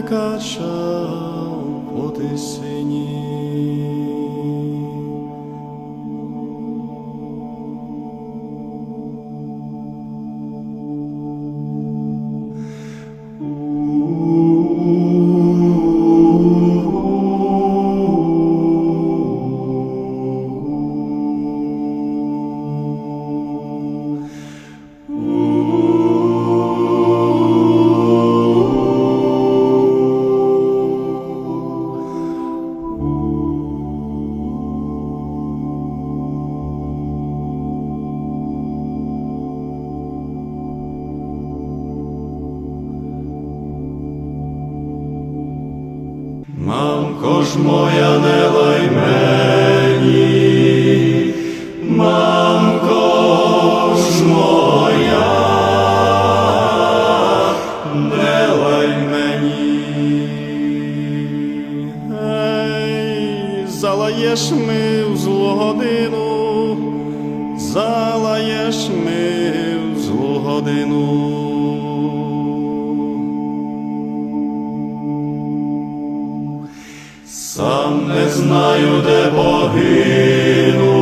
плине кача по тисині. Мамко ж моя, не лай мамко ж моя, не лай мені. Ей, залаєш ми в злу годину, залаєш ми в злу годину. Сам не знаю, де погину,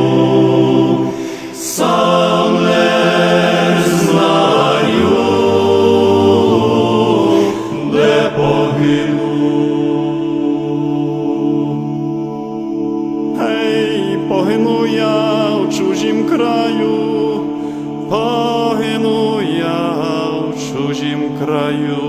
сам не знаю, де погину. Ей, погину я в чужім краю, погину я в чужім краю.